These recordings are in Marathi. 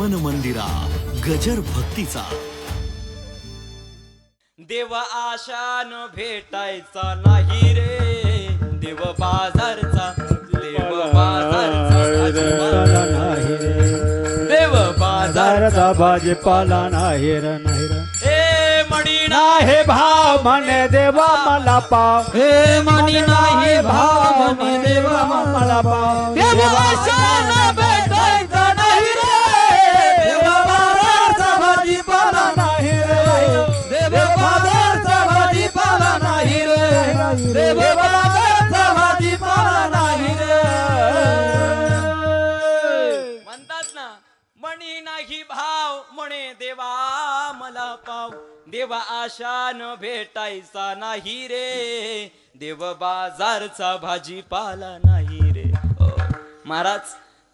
मन मंदिरा गजर भक्तीचा. देव आशान भेटायचा नाही रे. देव बाजारचा देव बाजारचा नाही रे. देव बाजार बाजारचा भाजीपाला नाही रे नाही रे. हे मणी नाही भाव म्हणे देवा मला पाव. हे मणी नाही भाव म्हणे देवा मला पाव. देव आशान ना मणी नाही भाव म्हणे देवा मला पाव. देवा आशान भेटायचा नाही रे. देव बाजारचा भाजीपाला नाही रे. अ, महाराज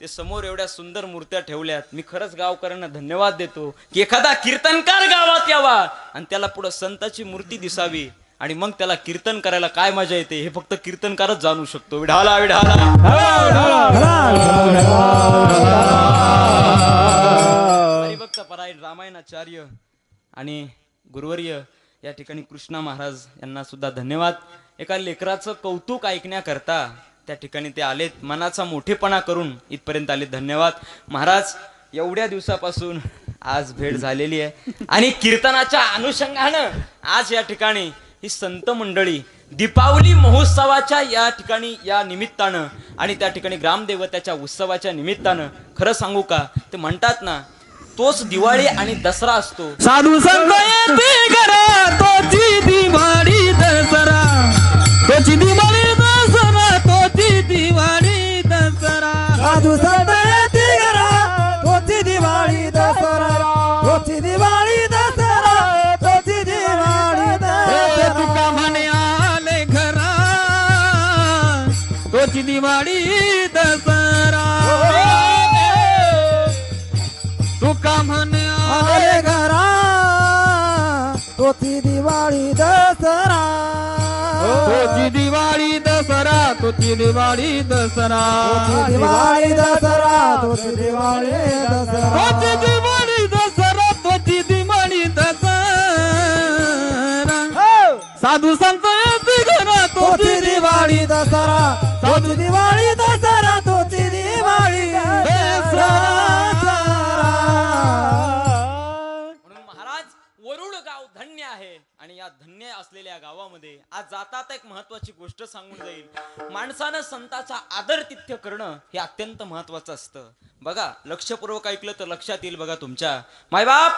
ते समोर एवढ्या सुंदर मूर्त्या ठेवल्यात. मी खरंच गावकऱ्यांना धन्यवाद देतो की एखादा कीर्तनकार गावात यावा आणि त्याला पुढं संताची मूर्ती दिसावी. आणि मग त्याला कीर्तन करायला काय मजा येते हे फक्त कीर्तनकारच जाणू शकतो. विढाला विढाला. हरिभक्त परायण रामायणाचार्य आणि गुरुवर्य या ठिकाणी कृष्णा महाराज यांना सुद्धा धन्यवाद. एका लेकराचं कौतुक ऐकण्याकरता त्या ठिकाणी ते आलेत. मनाचा मोठेपणा करून इथपर्यंत आले धन्यवाद. महाराज एवढ्या दिवसापासून आज भेट झालेली आहे. आणि कीर्तनाच्या अनुषंगानं आज या ठिकाणी ही संत मंडळी दीपावली महोत्सवाच्या या ठिकाणी या निमित्तानं आणि त्या ठिकाणी ग्रामदेवताच्या उत्सवाच्या निमित्तानं खरं सांगू का? ते म्हणतात ना तोच दिवाळी आणि दसरा असतो. साधू संत दिवाळी. तुका म्हणे आले घरा तोची दिवाळी दसरा. तोची दिवाळी दसरा तोची दिवाळी दसरा. दिवाळी दसरा तोची दिवाळी दसरा. तोची दिवाळी दसरा तोची दिवाळी दसरा. साधू संत घरा तोची दिवाळी दसरा. तोची गावामध्ये आज जातात एक महत्वाची गोष्ट सांगून जाईल. माणसानं संताचा आदर तिथ्य करणं हे अत्यंत महत्वाचं असतं. बघा लक्षपूर्वक ऐकलं तर लक्षात येईल बघा तुमच्या. मायबाप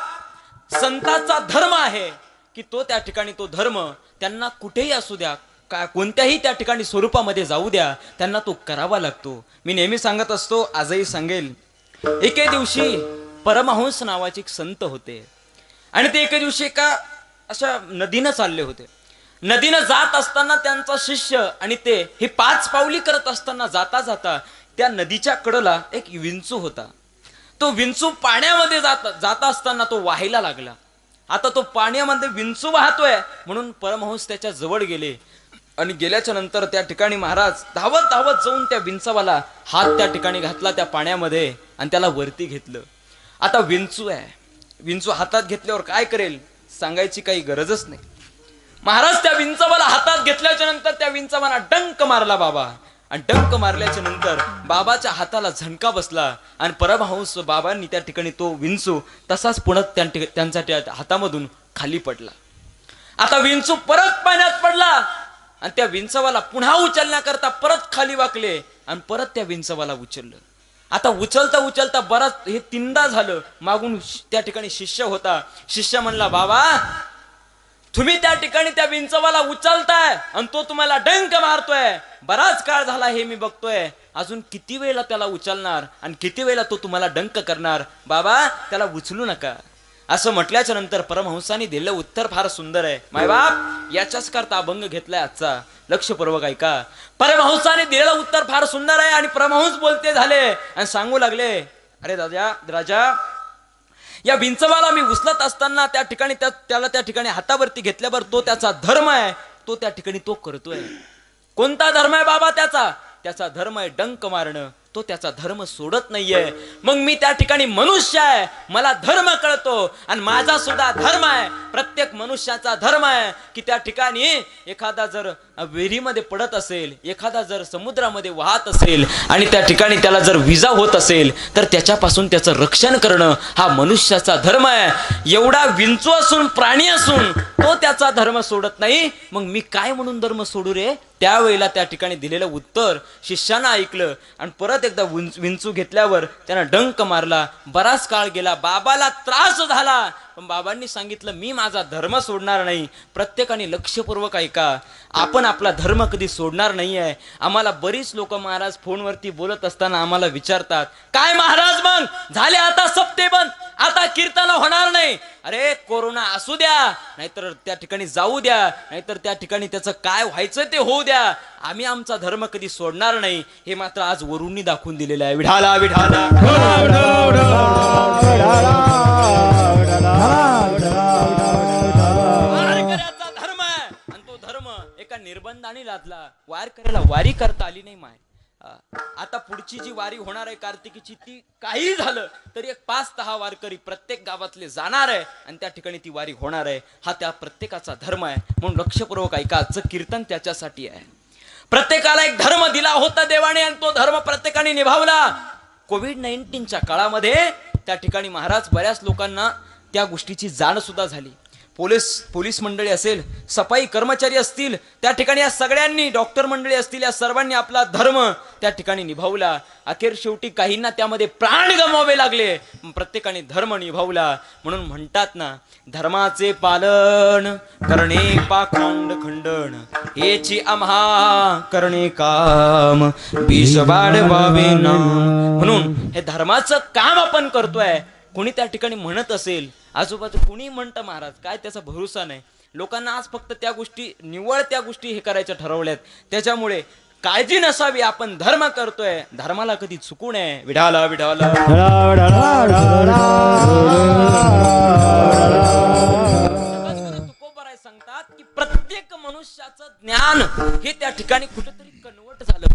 संताचा धर्म आहे की तो त्या ठिकाणी तो धर्म त्यांना कुठेही असू द्या का कोणत्याही त्या ठिकाणी स्वरूपामध्ये जाऊ द्या त्यांना तो करावा लागतो. मी नेहमी सांगत असतो आजही सांगेल. एके दिवशी परमहंस नावाचे एक संत होते. आणि ते एके दिवशी एका अशा नदीनं चालले होते. नदीनं जात असताना त्यांचा शिष्य आणि ते हे पाच पावली करत असताना जाता जाता त्या नदीच्या कडला एक विंचू होता. तो विंचू पाण्यामध्ये जात जाता असताना तो वाहायला लागला. आता तो पाण्यामध्ये विंचू वाहतोय म्हणून परमहंस त्याच्याजवळ गेले. आणि गेल्याच्यानंतर त्या ठिकाणी महाराज धावत धावत जाऊन त्या विंचवाला हात त्या ठिकाणी घातला त्या पाण्यामध्ये आणि त्याला वरती घेतलं. आता विंचू आहे. विंचू हातात घेतल्यावर काय करेल? सांगायची काही गरजच नाही. महाराज त्या विंचवाला हातात घेतल्याच्या नंतर त्या विंचवाला डंक मारला बाबा. आणि डंक मारल्याच्या नंतर बाबाच्या हाताला झणका बसला. आणि परमहंस बाबांनी त्या ठिकाणी तो विंचू तसाच पुन्हा त्यांच्या त्या हातामधून खाली पडला. आता विंचू परत पाण्यात पडला. आणि त्या विंचवाला पुन्हा उचलण्याकरता परत खाली वाकले. आणि परत त्या विंचवाला उचललं. आता उचलता उचलता बराच हे तीनदा झालं. मागून त्या ठिकाणी शिष्य होता. शिष्य म्हणला बाबा तुम्ही त्या ठिकाणी त्या विंचवाला उचलताय आणि तो तुम्हाला डंक मारतोय. बराच काळ झाला हे मी बघतोय. अजून किती वेळेला त्याला उचलणार आणि किती वेळेला तो तुम्हाला डंक करणार? बाबा त्याला उचलू नका. असं म्हटल्याच्या नंतर परमहंसाने दिलेलं उत्तर फार सुंदर आहे. मायबाप याच्याच करता अभंग घेतलाय आजचा. लक्षपूर्वक ऐका. परमहंसाने दिलेलं उत्तर फार सुंदर आहे आणि परमहंस बोलते झाले. आणि सांगू लागले अरे राजा राजा या विंचवाला मी उचलत असताना त्या ठिकाणी त्या त्याला त्या ठिकाणी हातावरती घेतल्यावर तो त्याचा धर्म आहे. तो त्या ठिकाणी तो करतोय. कोणता धर्म आहे बाबा त्याचा? त्याचा धर्म आहे डंक मारणं. तो त्याचा धर्म सोडत नाहीये. मग मी त्या ठिकाणी मनुष्य आहे. मला धर्म कळतो. आणि माझा सुद्धा धर्म आहे. प्रत्येक मनुष्याचा धर्म आहे की त्या ठिकाणी एखादा जर विहिरीमध्ये पडत असेल एखादा जर समुद्रामध्ये वाहत असेल आणि त्या ठिकाणी त्याला जर विजा होत असेल तर त्याच्यापासून त्याचं रक्षण करणं हा मनुष्याचा धर्म आहे. एवढा विंचू असून प्राणी असून तो त्याचा धर्म सोडत नाही. मग मी काय म्हणून धर्म सोडू रे? त्यावेळेला त्या ठिकाणी दिलेलं उत्तर शिष्यानं ऐकलं आणि परत एकदा विंच- विंचू घेतल्यावर त्यानं डंक मारला. बराच काळ गेला. बाबाला त्रास झाला. पण बाबांनी सांगितलं मी माझा धर्म सोडणार नाही. प्रत्येकाने लक्षपूर्वक ऐका. आपण आपला धर्म कधी सोडणार नाही आहे आम्हाला बरीच लोक महाराज फोनवरती बोलत असताना आम्हाला विचारतात काय महाराज मग? झाले आता सप्ते बंद. आता कीर्तन होणार नाही. अरे कोरोना असू द्या. नाहीतर त्या ठिकाणी जाऊ द्या. नाहीतर त्या ठिकाणी त्याचं काय व्हायचं ते होऊ द्या. आम्ही आमचा धर्म कधी सोडणार नाही. हे मात्र आज वरुणनी दाखवून दिलेलं आहे. विढाला विढाला. साधला वार करायला वारी करता आली नाही माय. आता पुढची जी वारी होणार आहे कार्तिकीची ती काही झालं तरी एक पाच दहा वारकरी प्रत्येक गावातले जाणार आहे आणि त्या ठिकाणी ती वारी होणार आहे. हा त्या प्रत्येकाचा धर्म आहे. म्हणून लक्षपूर्वक ऐकाचं कीर्तन त्याच्यासाठी आहे. प्रत्येकाला एक धर्म दिला होता देवाने आणि तो धर्म प्रत्येकाने निभावला. कोविड नाईन्टीनच्या काळामध्ये त्या ठिकाणी महाराज बऱ्याच लोकांना त्या गोष्टीची जाण सुद्धा झाली. पोलीस पोलीस मंडळी असेल सफाई कर्मचारी असतील त्या ठिकाणी या सगळ्यांनी डॉक्टर मंडळी असतील या सर्वांनी आपला धर्म त्या ठिकाणी निभावला. अखेर शेवटी काहींना त्यामध्ये प्राण गमावे लागले. प्रत्येकाने धर्म निभावला. म्हणून म्हणतात ना धर्माचे पालन करणे पाखंड खंडन. हेची आम्हा करणे काम. विष वाढवावे ना. म्हणून हे धर्माचं काम आपण करतोय. कोणी त्या ठिकाणी म्हणत असेल आजूबाजू कुणी म्हणतं महाराज? काय त्याचा भरोसा नाही. लोकांना आज फक्त त्या गोष्टी निवळ त्या गोष्टी हे करायच्या ठरवल्यात. त्याच्यामुळे काळजी नसावी आपण धर्म करतोय. धर्माला कधी चुकू नये. विढाला विढाला. सांगतात की प्रत्येक मनुष्याचं ज्ञान हे त्या ठिकाणी कुठेतरी कन्वर्ट झालं.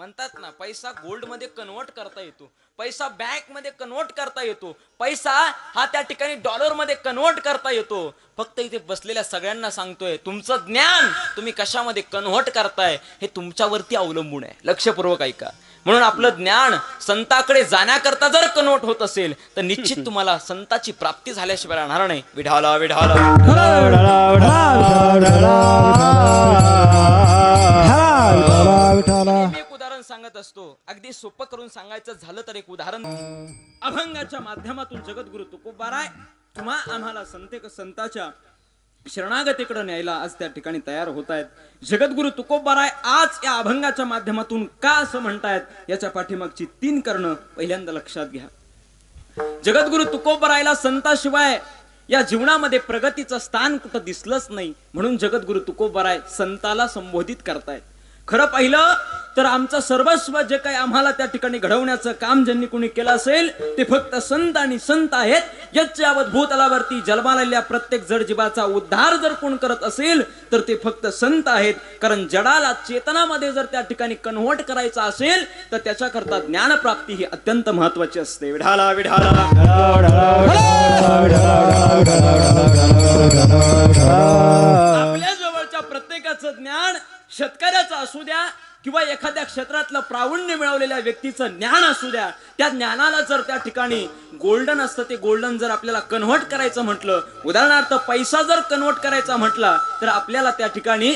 म्हणतात ना पैसा गोल्डमध्ये कन्वर्ट करता येतो. पैसा बँकमध्ये कन्वर्ट करता येतो. पैसा हा त्या ठिकाणी डॉलरमध्ये कन्वर्ट करता येतो. फक्त इथे बसलेल्या सगळ्यांना सांगतोय तुमचं ज्ञान तुम्ही कशामध्ये कन्वर्ट करताय हे तुमच्यावरती अवलंबून आहे. लक्षपूर्वक ऐका. म्हणून आपलं ज्ञान संताकडे जाण्याकरता जर कन्वर्ट होत असेल तर निश्चित तुम्हाला संताची प्राप्ती झाल्याशिवाय राहणार नाही. विढाला विढाला. अगदी सोपं करून सांगायचं झालं तर एक उदाहरण. अभंगाच्या माध्यमातून जगद्गुरु तुकोबाराय तुम्हा आम्हाला संते संताच्या शरणागतीकडे न्यायला आज त्या ठिकाणी तयार होत आहेत जगद्गुरु तुकोबाराय आज या अभंगाच्या माध्यमातून का असं म्हणतायत याच्या पाठीमागची तीन करणं पहिल्यांदा लक्षात घ्या. जगद्गुरु तुकोबरायला संताशिवाय या जीवनामध्ये प्रगतीचं स्थान कुठं दिसलंच नाही म्हणून जगद्गुरु तुकोबराय संताला संबोधित करतायत. खरं पाहिलं तर आमचं सर्वस्व जे काही आम्हाला त्या ठिकाणी घडवण्याचं काम ज्यांनी कोणी केलं असेल ते फक्त संत आणि संत आहेत. याच्यावत भूतलावरती जन्मालेल्या प्रत्येक जडजीवाचा उद्धार जर कोण करत असेल तर ते फक्त संत आहेत. कारण जडाला चेतनामध्ये जर त्या ठिकाणी कन्व्हर्ट करायचं असेल तर त्याच्याकरता ज्ञानप्राप्ती ही अत्यंत महत्वाची असते. विढाला विढाला. आपल्या जवळच्या प्रत्येकाचं ज्ञान शेतकऱ्याचं असू द्या किंवा एखाद्या क्षेत्रातलं प्रावीण्य मिळवलेल्या व्यक्तीचं ज्ञान असू द्या त्या ज्ञानाला जर त्या ठिकाणी गोल्डन असतं ते गोल्डन जर आपल्याला कन्व्हर्ट करायचं म्हटलं उदाहरणार्थ पैसा जर कन्व्हर्ट करायचा म्हटला तर आपल्याला त्या ठिकाणी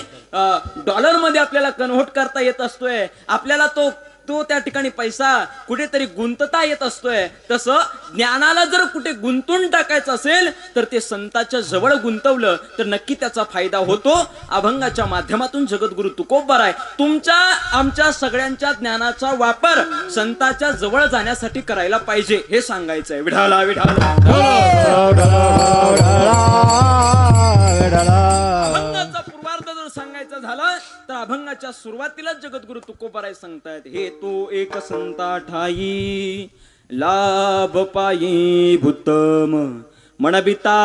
डॉलरमध्ये आपल्याला कन्व्हर्ट करता येत असतोय. आपल्याला तो तो त्या ठिकाणी पैसा कुठेतरी गुंतता येत असतोय. तसं ज्ञानाला जर कुठे गुंतून टाकायचं असेल तर ते संताच्या जवळ गुंतवलं तर नक्की त्याचा फायदा होतो. अभंगाच्या माध्यमातून जगद्गुरु तुकोबाराय तुमच्या आमच्या सगळ्यांच्या ज्ञानाचा वापर संताच्या जवळ जाण्यासाठी करायला पाहिजे हे सांगायचंय. विढाला विढाला. झाला तर अभंगाच्या सुरुवातीलाच जगद्गुरु तुकोबाराय सांगतायत हे तो एक संता ठाई लाभ पायी भूतम. म्हणबिता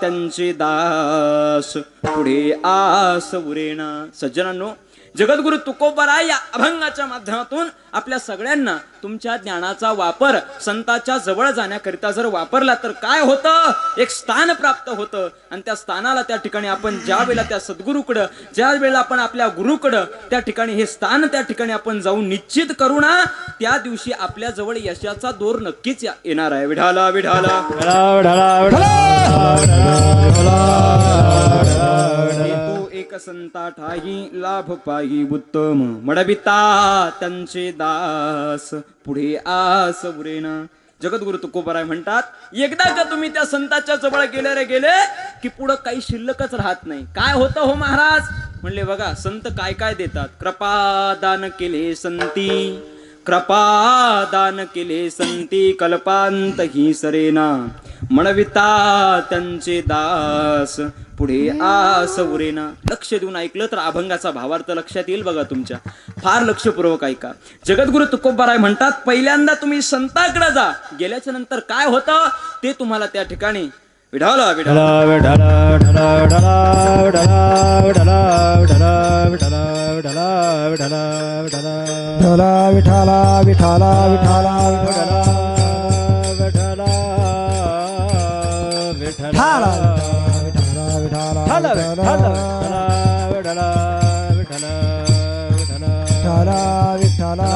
त्यांचे दास पुढे आस उरेना सज्जनांनो जगद्गुरु तुकोबरा या अभंगाच्या माध्यमातून आपल्या सगळ्यांना तुमच्या ज्ञानाचा वापर संताच्या जवळ जाण्याकरिता जर वापरला तर काय होतं? एक स्थान प्राप्त होतं. आणि त्या स्थानाला त्या ठिकाणी आपण ज्या वेळेला त्या सद्गुरूकडं ज्या वेळेला आपण आपल्या गुरुकडं त्या ठिकाणी हे स्थान त्या ठिकाणी आपण जाऊन निश्चित करू ना त्या दिवशी आपल्या जवळ यशाचा दोर नक्कीच येणार आहे. विढाला विढाला विढाला. एक संता ठाई लाभ पाही उत्तम. मडबिता त्यांचे दास. पुढे आस उरेना. जगद्गुरु तुकोबराय म्हणतात एकदा का तुम्ही त्या संताच्या जवळ गेले रे गेले की पुढं काही शिल्लकच राहत नाही. काय होतं हो महाराज? म्हणले बघा संत काय काय देतात? कृपादान केले संती. कृपादान केले संती. कल्पांत ही सरेना. म्हणविता त्यांचे दास पुढे आस उरेना लक्ष देऊन ऐकलं तर अभंगाचा भावार्थ लक्षात येईल बघा तुमच्या फार लक्षपूर्वक ऐका जगद्गुरु तुकोबाराय म्हणतात पहिल्यांदा तुम्ही संताकडे जा गेल्याच्यानंतर काय होतं ते तुम्हाला त्या ठिकाणी विढाला विढाला विठाला विठाला विठाला विठाला विठाला विठाला विठाला विठाला विठाला विठाला विठाला विठाला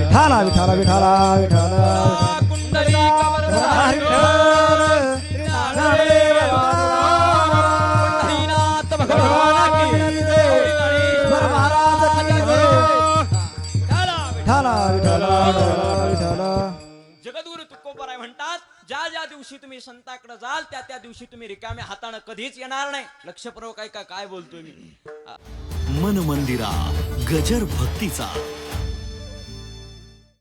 विठाला विठाला विठाला विठाला विठाला जगद्गुरु दिवशी तुम्ही संताकडे जाल त्या त्या दिवशी तुम्ही रिकाम्या हाताने कधीच येणार नाही. लक्षपूर्वक ऐका काय बोलतोय मी. मन मंदिरा गजर भक्तीचा.